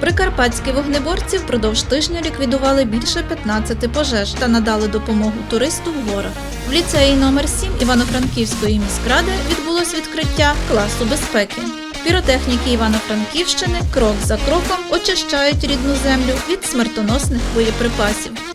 Прикарпатські вогнеборці впродовж тижня ліквідували більше 15 пожеж та надали допомогу туристу в горах. В ліцеї номер 7 Івано-Франківської міськради відбулось відкриття класу безпеки. Піротехніки Івано-Франківщини крок за кроком очищають рідну землю від смертоносних боєприпасів.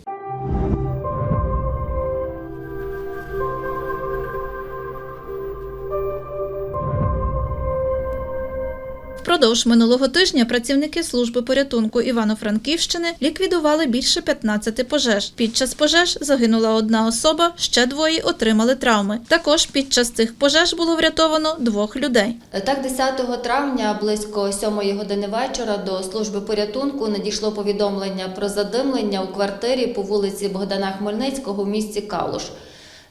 Впродовж минулого тижня працівники служби порятунку Івано-Франківщини ліквідували більше 15 пожеж. Під час пожеж загинула одна особа, ще двоє отримали травми. Також під час цих пожеж було врятовано двох людей. Так, 10 травня близько 7 години вечора до служби порятунку надійшло повідомлення про задимлення у квартирі по вулиці Богдана Хмельницького в місті Калуш.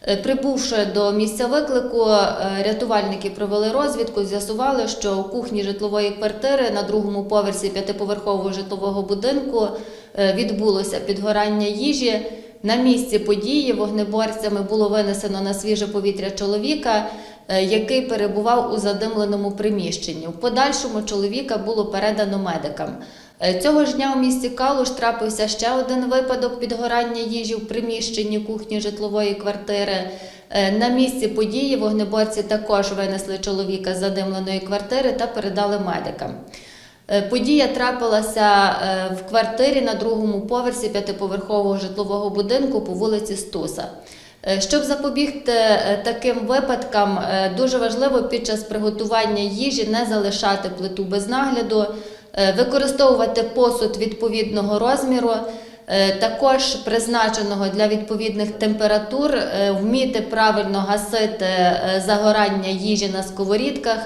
Е, Прибувши до місця виклику, е, рятувальники провели розвідку, з'ясували, що у кухні житлової квартири на другому поверсі п'ятиповерхового житлового будинку е, відбулося підгорання їжі. На місці події вогнеборцями було винесено на свіже повітря чоловіка, який перебував у задимленому приміщенні. В подальшому чоловіка було передано медикам. Е, Цього ж дня у місті Калуш трапився ще один випадок підгорання їжі в приміщенні кухні житлової квартири. Е, На місці події вогнеборці також винесли чоловіка з задимленої квартири та передали медикам. Е, Подія трапилася в квартирі на другому поверсі п'ятиповерхового житлового будинку по вулиці Стуса. Щоб запобігти таким випадкам, дуже важливо під час приготування їжі не залишати плиту без нагляду, використовувати посуд відповідного розміру, е, також призначеного для відповідних температур, е, вміти правильно гасити е, загорання їжі на сковорідках.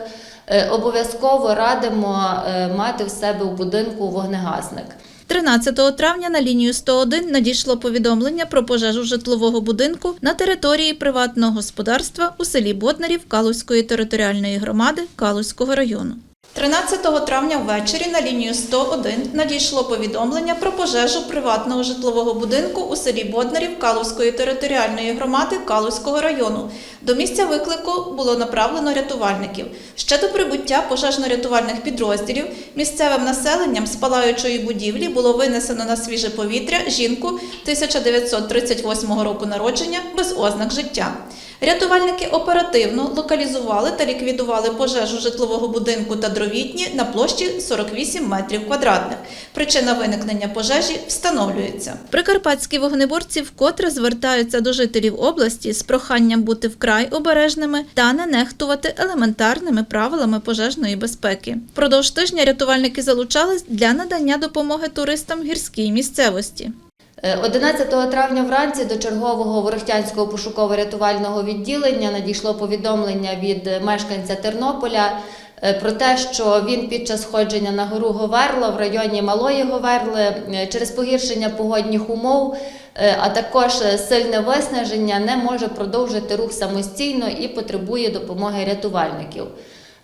Е, Обов'язково радимо е, мати в себе у будинку вогнегасник. 13 травня на лінію 101 надійшло повідомлення про пожежу житлового будинку на території приватного господарства у селі Боднарів Калузької територіальної громади Калузького району. 13 травня ввечері на лінію 101 надійшло повідомлення про пожежу приватного житлового будинку у селі Боднарів Калузької територіальної громади Калузького району. До місця виклику було направлено рятувальників. Ще до прибуття пожежно-рятувальних підрозділів місцевим населенням з палаючої будівлі було винесено на свіже повітря жінку 1938 року народження без ознак життя. Рятувальники оперативно локалізували та ліквідували пожежу житлового будинку та дровітні на площі 48 метрів квадратних. Причина виникнення пожежі встановлюється. Прикарпатські вогнеборці вкотре звертаються до жителів області з проханням бути вкрай обережними та не нехтувати елементарними правилами пожежної безпеки. Продовж тижня рятувальники залучались для надання допомоги туристам гірській місцевості. Е, 11 травня вранці до чергового Ворохтянського пошуково-рятувального відділення надійшло повідомлення від мешканця Тернополя е, про те, що він під час сходження на гору Говерла в районі Малої Говерли е, через погіршення погодних умов, е, а також е, сильне виснаження не може продовжити рух самостійно і потребує допомоги рятувальників.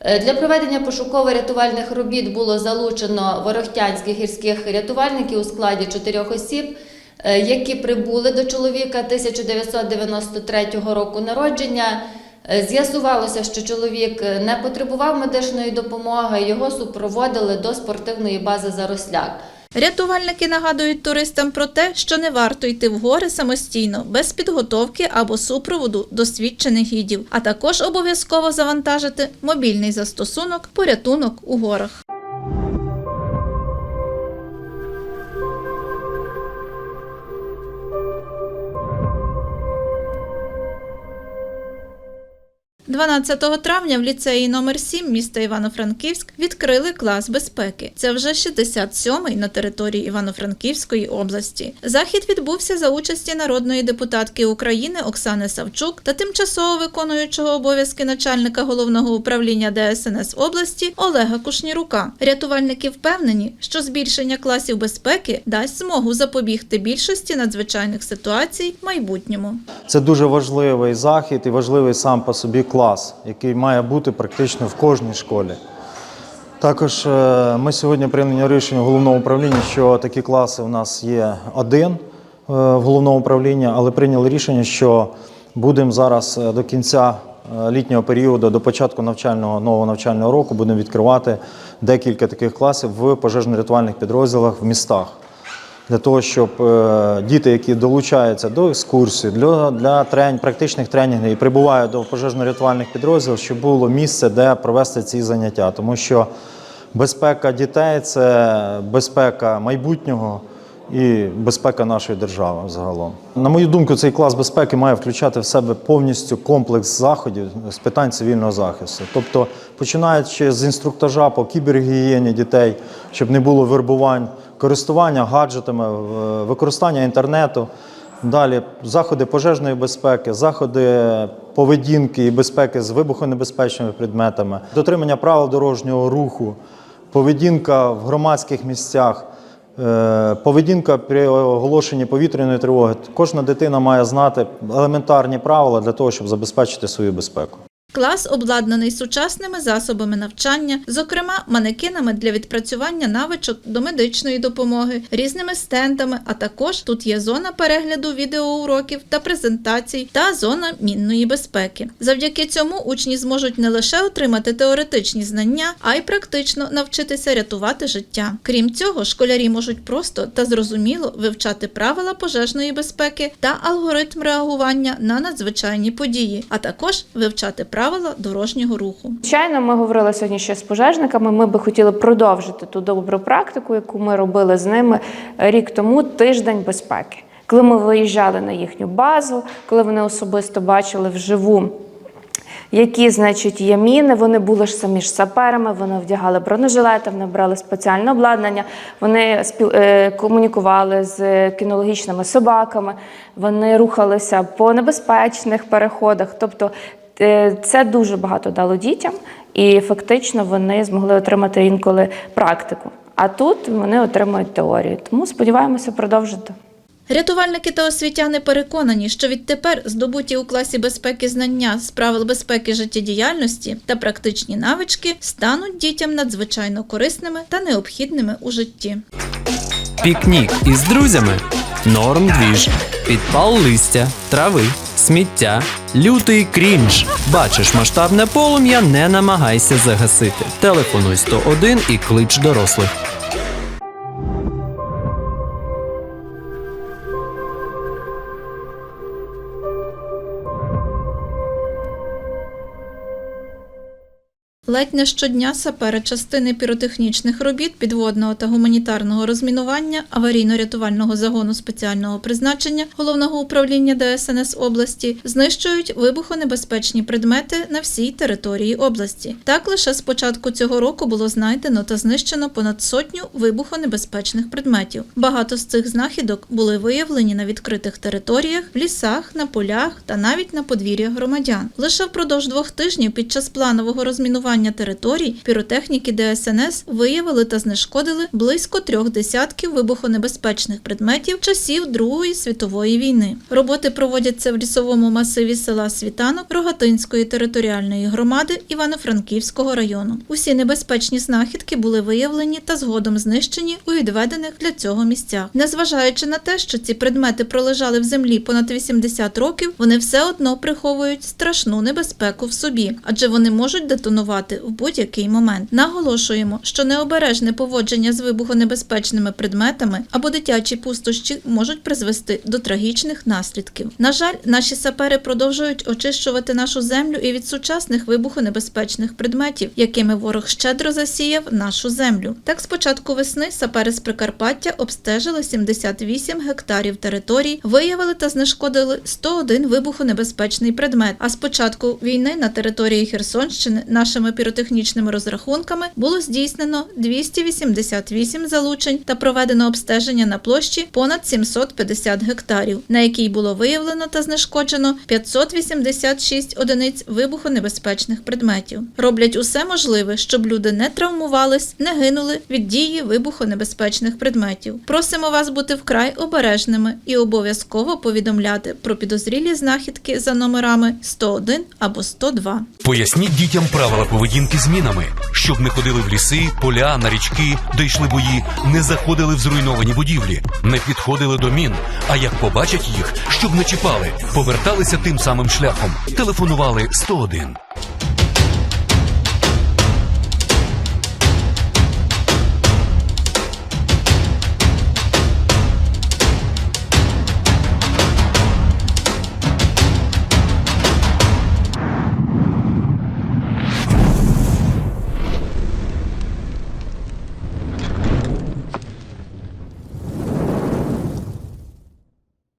Е, Для проведення пошуково-рятувальних робіт було залучено ворохтянських гірських рятувальників у складі чотирьох осіб, е, які прибули до чоловіка 1993 року народження. Е, З'ясувалося, що чоловік е, не потребував медичної допомоги, його супроводили до спортивної бази Заросляк. Рятувальники нагадують туристам про те, що не варто йти в гори самостійно, без підготовки або супроводу досвідчених гідів, а також обов'язково завантажити мобільний застосунок порятунок у горах. – 12 травня в ліцеї номер 7 міста Івано-Франківськ відкрили клас безпеки. Це вже 67-й на території Івано-Франківської області. Захід відбувся за участі народної депутатки України Оксани Савчук та тимчасово виконуючого обов'язки начальника головного управління ДСНС області Олега Кушнірука. Рятувальники впевнені, що збільшення класів безпеки дасть змогу запобігти більшості надзвичайних ситуацій в майбутньому. Це дуже важливий захід і важливий сам по собі клас, який має бути практично в кожній школі. Також е, ми сьогодні прийняли рішення в головному управлінні, що такі класи у нас є один е, в головному управлінні, але прийняли рішення, що будемо зараз е, до кінця літнього періоду до початку навчального нового навчального року будемо відкривати декілька таких класів в пожежно-рятувальних підрозділах в містах. Для того, щоб е, діти, які долучаються до екскурсій, для, для трен, практичних тренінгів і прибувають до пожежно-рятувальних підрозділів, щоб було місце, де провести ці заняття. Тому що безпека дітей це безпека майбутнього і безпека нашої держави загалом. На мою думку, цей клас безпеки має включати в себе повністю комплекс заходів з питань цивільного захисту. Тобто, починаючи з інструктажа по кібергігієні дітей, щоб не було вербувань, користування гаджетами, використання інтернету. Далі заходи пожежної безпеки, заходи поведінки і безпеки з вибухонебезпечними предметами, дотримання правил дорожнього руху, поведінка в громадських місцях, поведінка при оголошенні повітряної тривоги. Кожна дитина має знати елементарні правила для того, щоб забезпечити свою безпеку. Клас обладнаний сучасними засобами навчання, зокрема манекенами для відпрацювання навичок до медичної допомоги, різними стендами. А також тут є зона перегляду відеоуроків та презентацій та зона мінної безпеки. Завдяки цьому учні зможуть не лише отримати теоретичні знання, а й практично навчитися рятувати життя. Крім цього, школярі можуть просто та зрозуміло вивчати правила пожежної безпеки та алгоритм реагування на надзвичайні події, а також вивчати правила дорожнього руху. Звичайно, ми говорили сьогодні ще з пожежниками. Ми би хотіли продовжити ту добру практику, яку ми робили з ними рік тому тиждень безпеки. Коли ми виїжджали на їхню базу, коли вони особисто бачили вживу. Які, значить, є міни, вони були ж самі ж саперами, вони вдягали бронежилети, вони брали спеціальне обладнання, вони спіл... е, комунікували з кінологічними собаками, вони рухалися по небезпечних переходах. Тобто це дуже багато дало дітям, і фактично вони змогли отримати інколи практику. А тут вони отримують теорію. Тому сподіваємося продовжити. Рятувальники та освітяни переконані, що відтепер здобуті у класі безпеки знання з правил безпеки життєдіяльності та практичні навички стануть дітям надзвичайно корисними та необхідними у житті. Пікнік із друзями. Норм двіж. Підпал листя, трави, сміття, лютий крінж. Бачиш масштабне полум'я, не намагайся загасити. Телефонуй 101 і клич дорослих. Ледь не щодня сапери частини піротехнічних робіт підводного та гуманітарного розмінування аварійно-рятувального загону спеціального призначення головного управління ДСНС області знищують вибухонебезпечні предмети на всій території області. Так лише з початку цього року було знайдено та знищено понад сотню вибухонебезпечних предметів. Багато з цих знахідок були виявлені на відкритих територіях, в лісах, на полях та навіть на подвір'ях громадян. Лише впродовж двох тижнів під час планового розмінування територій піротехніки ДСНС виявили та знешкодили близько трьох десятків вибухонебезпечних предметів часів Другої світової війни. Роботи проводяться в лісовому масиві села Світанок Рогатинської територіальної громади Івано-Франківського району. Усі небезпечні знахідки були виявлені та згодом знищені у відведених для цього місцях. Незважаючи на те, що ці предмети пролежали в землі понад 80 років, вони все одно приховують страшну небезпеку в собі, адже вони можуть детонувати в будь-який момент. Наголошуємо, що необережне поводження з вибухонебезпечними предметами або дитячі пустощі можуть призвести до трагічних наслідків. На жаль, наші сапери продовжують очищувати нашу землю і від сучасних вибухонебезпечних предметів, якими ворог щедро засіяв нашу землю. Так, з початку весни сапери з Прикарпаття обстежили 78 гектарів територій, виявили та знешкодили 101 вибухонебезпечний предмет. А з початку війни на території Херсонщини нашими піротехнічними розрахунками було здійснено 288 залучень та проведено обстеження на площі понад 750 гектарів, на якій було виявлено та знешкоджено 586 одиниць вибухонебезпечних предметів. Роблять усе можливе, щоб люди не травмувались, не гинули від дії вибухонебезпечних предметів. Просимо вас бути вкрай обережними і обов'язково повідомляти про підозрілі знахідки за номерами 101 або 102. Поясніть дітям правила поведінки поведінки з мінами, щоб не ходили в ліси, поля, на річки, де йшли бої, не заходили в зруйновані будівлі, не підходили до мін. А як побачать їх, щоб не чіпали, поверталися тим самим шляхом, телефонували 101.